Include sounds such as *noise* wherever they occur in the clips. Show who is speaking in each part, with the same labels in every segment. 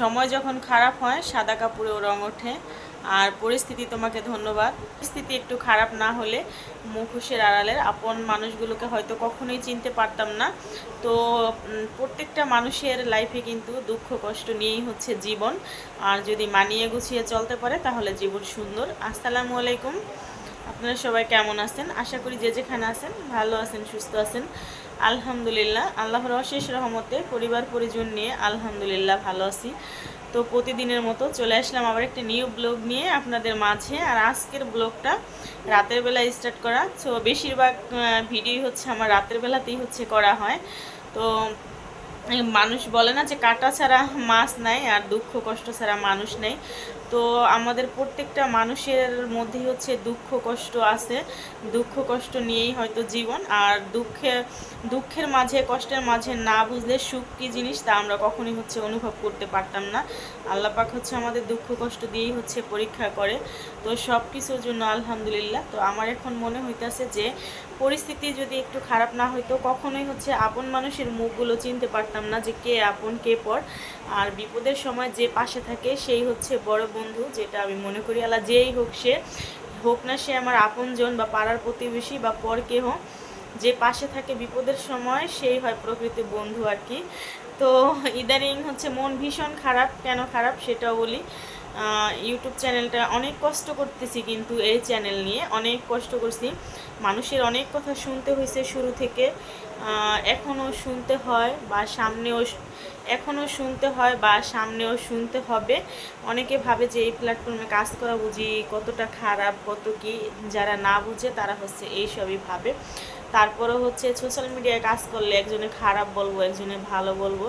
Speaker 1: সময় যখন খারাপ হয়, সাদা কাপড়েও রং ওঠে। আর পরিস্থিতি তোমাকে ধন্যবাদ। পরিস্থিতি একটু খারাপ না হলে মুখোশের আড়ালের আপন মানুষগুলোকে হয়তো কখনোই চিনতে পারতাম না। তো প্রত্যেকটা মানুষের লাইফে কিন্তু দুঃখ, কষ্ট নিয়েই হচ্ছে জীবন। আর যদি মানিয়ে গুছিয়ে চলতে পারে, তাহলে জীবন সুন্দর। আসসালামু আলাইকুম। আপনারা সবাই কেমন আছেন? আশা করি যে যেখানে আছেন ভালো আছেন, সুস্থ আছেন। আলহামদুলিল্লাহ, আল্লাহর অশেষ রহমতে পরিবার পরিজন নিয়ে আলহামদুলিল্লাহ ভালো আছি। তো প্রতিদিনের মতো চলে আসলাম আবার একটা নিউ ব্লগ নিয়ে আপনাদের মাঝে। আর আজকের ব্লগটা রাতের বেলা স্টার্ট করা। তো বেশিরভাগ ভিডিও হচ্ছে আমার রাতের বেলাতেই হচ্ছে করা হয়। তো মানুষ বলে না যে কাটা ছাড়া মাছ নাই আর দুঃখ কষ্ট ছাড়া মানুষ নেই। তো আমাদের প্রত্যেকটা মানুষের মধ্যেই হচ্ছে দুঃখ, কষ্ট আছে। দুঃখ, কষ্ট নিয়েই হয়তো জীবন। আর দুঃখে, দুঃখের মাঝে, কষ্টের মাঝে না বুঝলে সুখ কী জিনিস তা আমরা কখনোই হচ্ছে অনুভব করতে পারতাম না। আল্লাহ পাক হচ্ছে আমাদের দুঃখ, কষ্ট দিয়েই হচ্ছে পরীক্ষা করে। তো সব কিছুর জন্য আলহামদুলিল্লাহ। তো আমার এখন মনে হইতেছে যে, পরিস্থিতি যদি একটু খারাপ না হইতো কখনোই হচ্ছে আপন মানুষের মুখগুলো চিনতে পারতাম না যে কে আপন, কে পর। আর বিপদের সময় যে পাশে থাকে সেই হচ্ছে বড় বন্ধু, যেটা আমি মনে করি আল্লাহ যেই হোক সে, হোক না সে আমার আপনজন বা পাড়ার প্রতিবেশী বা পর কেহ, যে পাশে থাকে বিপদের সময় সেই হয় প্রকৃতি বন্ধু আর কি। তো ইদানিং হচ্ছে মন ভীষণ খারাপ, কেন খারাপ সেটাও বলি। ইউটিউব চ্যানেলটা অনেক কষ্ট করতেছি কিন্তু এই চ্যানেল নিয়ে অনেক কষ্ট করছি। মানুষের অনেক কথা শুনতে হয়েছে শুরু থেকে। এখনও শুনতে হয় বা সামনেও এখনও শুনতে হয় বা সামনেও শুনতে হবে। অনেকে ভাবে যে এই প্ল্যাটফর্মে কাজ করা বুঝি কতটা খারাপ, কত কি, যারা না বুঝে তারা হচ্ছে এইসবই ভাবে। তারপরেও হচ্ছে সোশ্যাল মিডিয়ায় কাজ করলে একজনে খারাপ বলব, একজনে ভালো বলব।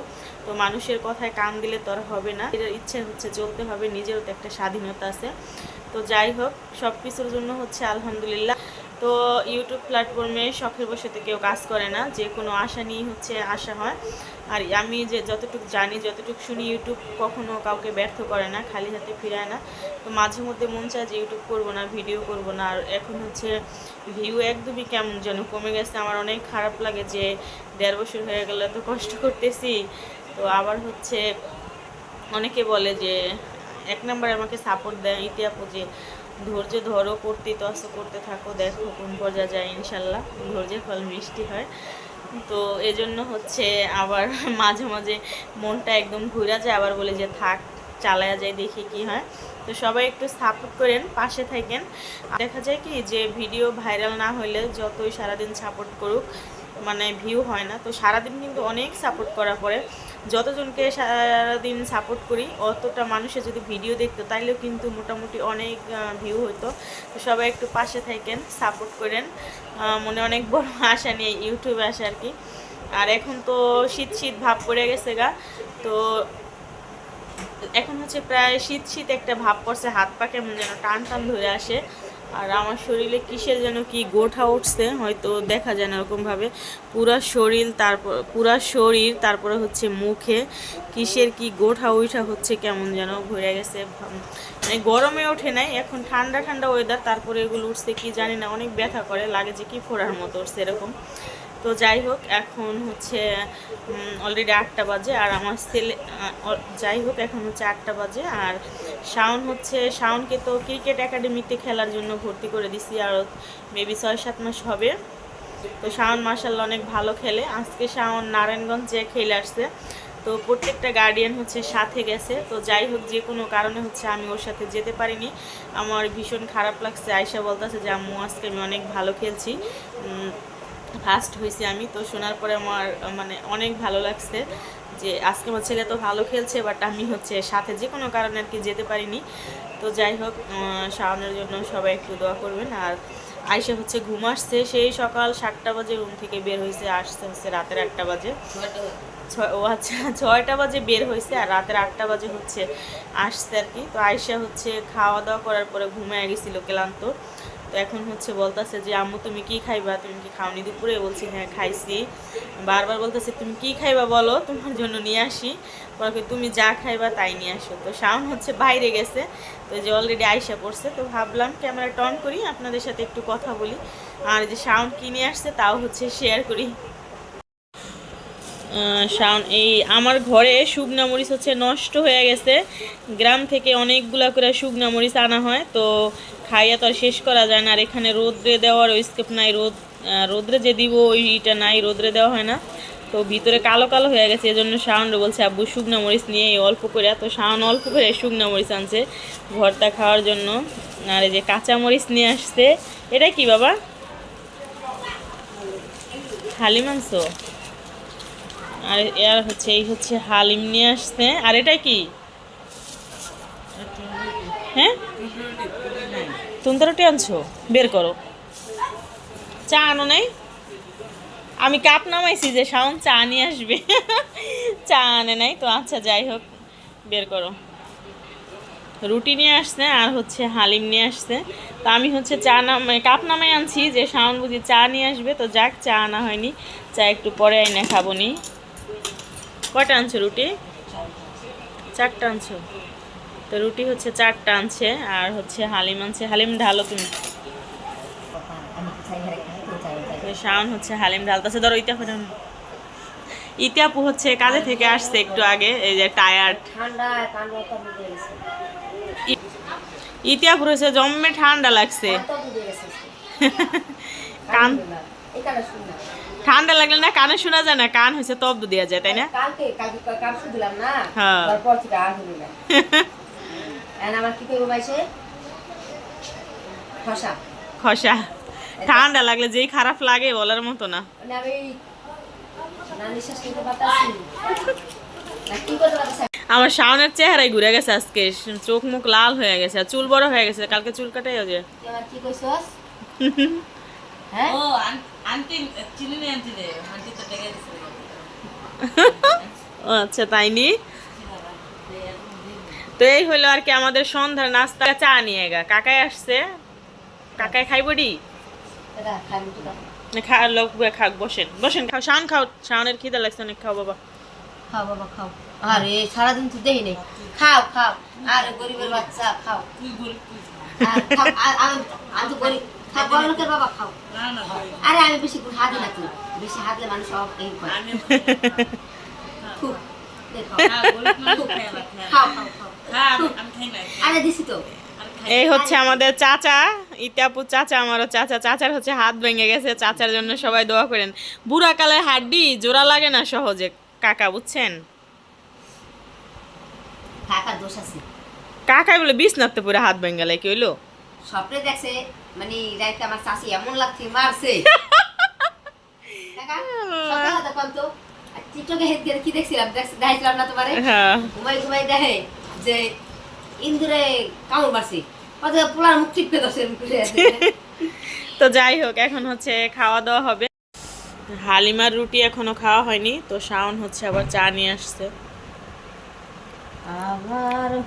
Speaker 1: তো মানুষের কথায় কান দিলে তো আর হবে না। এটার ইচ্ছে হচ্ছে চলতে হবে, নিজেরও তো একটা স্বাধীনতা আছে। তো যাই হোক সব কিছুর জন্য হচ্ছে আলহামদুলিল্লাহ। তো ইউটিউব প্ল্যাটফর্মে শখের বসেতে কেউ কাজ করে না, যে কোনো আশা নিয়ে হচ্ছে আশা হয়। আর আমি যে যতটুকু জানি, যতটুকু শুনি ইউটিউব কখনো কাউকে ব্যর্থ করে না, খালি হাতে ফিরায় না। তো মাঝে মধ্যে মন চায় যে ইউটিউব করব না ভিডিও করব না। আর এখন হচ্ছে ভিউ একদমই কেমন যেন কমে গেছে। আমার অনেক খারাপ লাগে যে দেড় বছর হয়ে গেলে তো কষ্ট করতেছি। তো আবার হচ্ছে অনেকে বলে যে, এক নম্বরে আমাকে সাপোর্ট দেয় ইতিহাপু যে ধৈর্য ধরো, করতে তো আসো করতে থাকো, দেখো কোন পর্যায়ে যায়, ইনশাল্লাহ। ধৈর্যের ফল মিষ্টি হয়। তো এজন্য হচ্ছে আবার *laughs* মাঝে মাঝে মনটা একদম ঘুরা যায়, আবার বলে যে থাক, চালায়া যায় দেখি কি হয়। তো সবাই একটু সাপোর্ট করেন, পাশে থাকেন। দেখা যায় কি যে ভিডিও ভাইরাল না হলে যতই সারাদিন সাপোর্ট করুক মানে ভিউ হয় না। তো সারাদিন কিন্তু অনেক সাপোর্ট করা পরে যতজনকে সারাদিন সাপোর্ট করি, অতটা মানুষের যদি ভিডিও দেখতো, তাইলেও কিন্তু মোটামুটি অনেক ভিউ হতো তো সবাই একটু পাশে থাকেন সাপোর্ট করেন। মনে অনেক বড় আশা নিয়ে ইউটিউবে আসে আর কি। আর এখন তো শীত শীত ভাব পড়ে গেছে গা। তো এখন হচ্ছে প্রায় শীত শীত একটা ভাব পড়ছে, হাত পা কেমন যেন টান টান ধরে আসে। আর আমার শরীরে কিসের যেন কি গোঠা উঠছে, হয়তো দেখা যায় না ওরকমভাবে। পুরা শরীর তারপর, পুরা শরীর, তারপরে হচ্ছে মুখে কিসের কি গোঠা উঠা হচ্ছে কেমন যেন ঘুরে গেছে। মানে গরমে ওঠে নাই, এখন ঠান্ডা ঠান্ডা ওয়েদার তারপরে এগুলো উঠছে কি জানি না, অনেক ব্যথা করে, লাগে যে কি ফোড়ার মতো উঠছে এরকম। তো যাই হোক, এখন হচ্ছে অলরেডি আটটা বাজে আর আমার ছেলে যাই হোক, এখন হচ্ছে আটটা বাজে আর শাওন হচ্ছে, শাওনকে তো ক্রিকেট একাডেমিতে খেলার জন্য ভর্তি করে দিছি আর মেবি ছয় সাত মাস হবে। তো শাওন মার্শাল্লাহ অনেক ভালো খেলে। আজকে শাওন নারায়ণগঞ্জে খেলে আসছে, তো প্রত্যেকটা গার্ডিয়ান হচ্ছে সাথে গেছে। তো যাই হোক, যে কোনো কারণে হচ্ছে আমি ওর সাথে যেতে পারিনি। আমার ভীষণ খারাপ লাগছে। আয়সা বলতেছে যে, আম্মু, আজকে আমি অনেক ভালো খেলছি। ফার্স্ট হয়েছি আমি তো শোনার পরে আমার মানে অনেক ভালো লাগছে যে আজকে আমার ছেলে তো ভালো খেলছে বাট আমি হচ্ছে সাথে যে কোনো কারণে আর কি যেতে পারিনি। তো যাই হোক শাওনের জন্য সবাই একটু দোয়া করবেন। আর আয়সা হচ্ছে ঘুম আসছে সেই সকাল সাতটা বাজে রুম থেকে বের হয়েছে আসছে হচ্ছে রাতের আটটা বাজে। ছয় ও আচ্ছা *laughs* ছয়টা বাজে বের হয়েছে আর রাতের আটটা বাজে হচ্ছে আসছে আর কি। তো আয়সা হচ্ছে খাওয়া দাওয়া করার পরে ঘুমে গেছিল ক্লান্ত। তো এখন হচ্ছে বলতেছে যে, আম্মু, তুমি কি খাইবা? তুমি কি খাওনি? দুপুরে বলছি হ্যাঁ খাইছি। বারবার বলতেছে, তুমি কি খাইবা বলো? তোমার জন্য নিয়ে আসি। পরে তুমি যা খাইবা তাই নিয়ে আসো। তো শাওন হচ্ছে বাইরে গেছে। তো যে অলরেডি আয়সা পড়ছে। তো ভাবলাম ক্যামেরা টন করি, আপনাদের সাথে একটু কথা বলি। আর যে শাওন কিনে আসছে, তাও হচ্ছে শেয়ার করি। শাওন এই আমার ঘরে শুকনা মরিচ হচ্ছে নষ্ট হয়ে গেছে। গ্রাম থেকে অনেকগুলা করে শুকনা মরিচ আনা হয়, তো খাইয়া তো আর শেষ করা যায় না। আর এখানে রোদ্রে দেওয়ার ওই স্কেপ নাই। রোদ রোদ্রে যে দিব ওইটা নাই, রোদ্রে দেওয়া হয় না। তো ভিতরে কালো কালো হয়ে গেছে, এজন্য শাওন বলছে, আব্বু, শুকনা মরিচ নিয়ে অল্প করে। তো শাওন অল্প করে শুকনা মরিচ আনছে ভর্তা খাওয়ার জন্য। আর এই যে কাঁচা মরিচ নিয়ে আসছে, এটা কি বাবা? হালি মাংস? আর এর হচ্ছে, এই হচ্ছে হালিম নিয়ে আসছে। আর এটা কি? হ্যাঁ? তুমি রুটি আনছো? বের করো। চা আনো নাই? আমি কাপ নামাইছি যে শাওন চা নিয়ে আসবে। চা আনে নাই, তো আচ্ছা যাই হোক, বের করো। রুটি নিয়ে আসছে আর হচ্ছে হালিম নিয়ে আসছে। তো আমি হচ্ছে চা নাম মানে কাপ নামাই আনছি যে শাওন বুঝি চা নিয়ে আসবে। তো যাক, চা আনা হয়নি। চা একটু পরে আইনে খাব নি। কটা আনছো রুটি? চারটা আনছো। তো রুটি হচ্ছে চারটা আনছে আর হচ্ছে হালিম আনছে। হালিম ঢালো তুমি। শাওন হচ্ছে হালিম ঢালতেছে ধরো ইতিয়া ফোটানো ইতিয়াপু হচ্ছে কাজে থেকে আসছে একটু আগে এই যে টায়ার্ড
Speaker 2: ঠান্ডা কান্ড তো বুঝে
Speaker 1: হচ্ছে জম্মে ঠান্ডা লাগছে। কান ঠান্ডা লাগলে না কানে শোনা যায় না কান হচ্ছে তব্দ দেওয়া যায় তাই না?
Speaker 2: কালকে কালকে কাল দিলাম না।
Speaker 1: হ্যাঁ।
Speaker 2: তারপর থেকে আর হলো না। *laughs* এখন আমার কি করব খসা।
Speaker 1: খসা। ঠান্ডা লাগলে যেই খারাপ লাগে বলার মতো না।
Speaker 2: মানে
Speaker 1: আমার শাওনের চেহারায় ঘুরে গেছে আজকে। চোখ মুখ লাল হয়ে গেছে আর চুল বড় হয়ে গেছে কালকে চুল কাটাই যে।
Speaker 2: কি কইছস? *laughs* হ্যাঁ?
Speaker 1: আচ্ছা তাই নি? তো এই হলো আর কি আমাদের সন্ধ্যার নাস্তা। চা নিয়ে গা। কাকাই আসছে। কাকাই খাইবডি খা লোক খাক বসেন। বসেন খাও। শাওন খাও। শাওনের খিদে লাগছে অনেক খাও বাবা।
Speaker 2: খাও বাবা খাও। আরে সারাদিন তো দেই নেই। খাও খাও। আরে গরিবের বাচ্চা খাও।
Speaker 3: তুই গরিব
Speaker 2: আমি তো বাবা খাও।
Speaker 3: না না
Speaker 2: আরে আমি বেশি হাতি না। বেশি হাতলে মানুষ সব এই করে। *laughs* খুব
Speaker 1: হচ্ছে আমাদের চাচা ইতাপুর চাচা আমারও চাচা। চাচার হচ্ছে হাত ভেঙে গেছে চাচার জন্য সবাই দোয়া করেন। বুড়া কালের হাড্ডি জোড়া লাগে না সহজে। কাকা বুঝছেন?
Speaker 2: কাকা দোষ আছে।
Speaker 1: কাকাই বলে বিছনাতে পুরো হাত ভেঙে গেলে কি হইল?
Speaker 2: স্বপ্নে দেখছে মানে রাইতে আমার চাষি এমন লাগছে মারছে। *laughs* টিকটকে কি দেখছিলাম? দেখাইছিলাম না তোমারে?
Speaker 1: হ্যাঁ।
Speaker 2: ঘুমাই ঘুমাই দেখে যে ইন্দুরে কামড় মারছে। পোলার মুখ দছে *laughs*
Speaker 1: তো যাই হোক এখন হচ্ছে খাওয়া দাওয়া হবে। হালিমার রুটি এখনও খাওয়া হয়নি তো শাওন হচ্ছে আবার চা নিয়ে আসছে।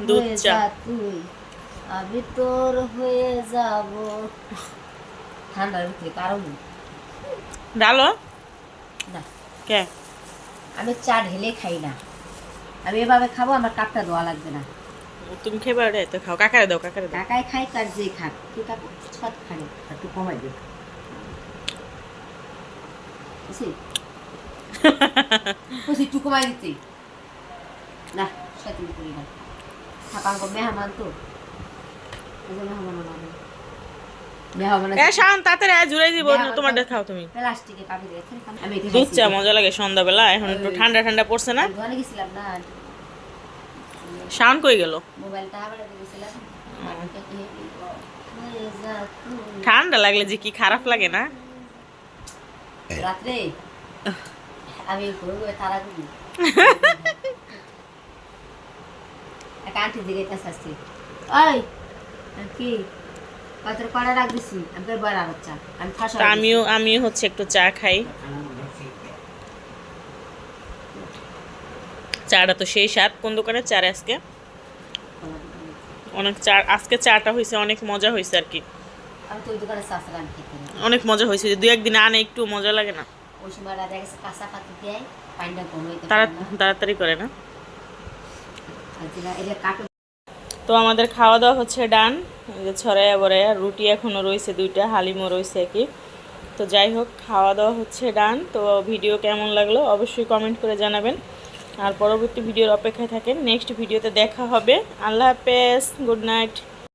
Speaker 1: দুধ চা।
Speaker 2: আমি তোর হয়ে যাব। ঠান্ডার ভিতরে কারণ
Speaker 1: ডালো?
Speaker 2: না।
Speaker 1: কে?
Speaker 2: আমি চা ঢেলে খাই না। আমি এভাবে খাব আমার কাপটা দেওয়া লাগবে না।
Speaker 1: তুমি খেবে রে তো খাও। কাকারে দাও কাকারে দাও।
Speaker 2: কাকাই খাই তার যে খাক। তুই কাকু? ছট খালি একটু কমাই দে। বুঝছি *laughs* একটু কমাই দিতে। না সেতুন করি না। মেহমান তো।
Speaker 1: দুধ। চা মজা লাগে সন্ধ্যাবেলা এখন একটু ঠান্ডা ঠান্ডা পড়ছে না।
Speaker 2: আমি দোকানে গেছিলাম না।
Speaker 1: শাওন কই গেল। ঠান্ডা লাগলে যে কি খারাপ লাগে না?
Speaker 2: রাত্রে? আমি তারা করি দিকে কাছে আসছি ওই আর কি কত কড়া রাখ দিছি আমি তোর বড় আমি ফাঁসা
Speaker 1: আমিও আমিও হচ্ছে একটু চা খাই। চাটা তো সেই স্বাদ কোন দোকানের চা রে আজকে? অনেক চা আজকে চাটা হয়েছে অনেক মজা হয়েছে আর কি। অনেক মজা হয়েছে দু একদিন আনে একটু মজা লাগে না। তাড়াতাড়ি করে না। তো আমাদের খাওয়া দাওয়া হচ্ছে ডান। যে ছড়াইয়া বড়াইয়া রুটি এখনও রয়েছে দুইটা, হালিমও রয়েছে একই। তো যাই হোক খাওয়া দাওয়া হচ্ছে ডান। তো ভিডিও কেমন লাগল অবশ্যই কমেন্ট করে জানাবেন। আর পরবর্তী ভিডিওর অপেক্ষায় থাকেন। নেক্সট ভিডিওতে দেখা হবে। আল্লাহ হাফেজ, গুড নাইট।